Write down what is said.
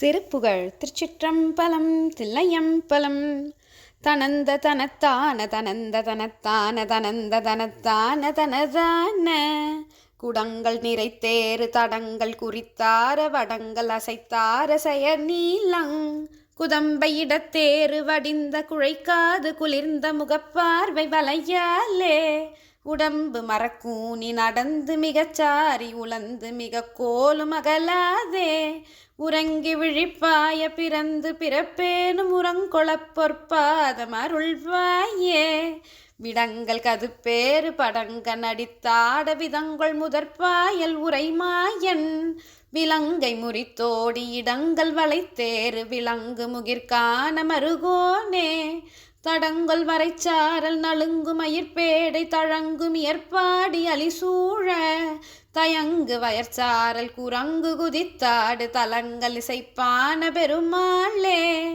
திருப்புகழ் திருச்சிற்றம்பலம் தில்லையம்பலம். தனந்த தனத்தான தனந்த தனத்தான தனந்த தனத்தான தனதான. குடங்கள் நிறைத்தேறு தடங்கள் குறித்தார வடங்கள் அசைத்தார செயர் நீலங் குதம்பை இடத்தேறு வடிந்த குழைக்காது குளிர்ந்த முகப்பார்வை வலையாலே உடம்பு மரக்கூனி நடந்து மிகச்சாரி உழந்து மிக கோலும் அகலாதே உறங்கி விழிப்பாய பிறந்து பிறப்பேனும் உரங்கொளப் பொற்பாதம் அருள்வாயே விடங்கள் கதுப்பேறு படங்க நடித்தாட விதங்கள் முதற்பாயல் உரைமாயன். விலங்கை முறித்தோடி இடங்கள் வளைத்தேறு விலங்கு முகிர்கான மருகோனே. தடங்கொல் வரைச்சாரல் நலுங்கும் அயிர்பேடை தழங்கும் இயற்பாடி அலிசூழ. தயங்கு வயற்சாரல் குரங்கு குதித்தாடு தலங்கள் இசைப்பான பெருமாளே.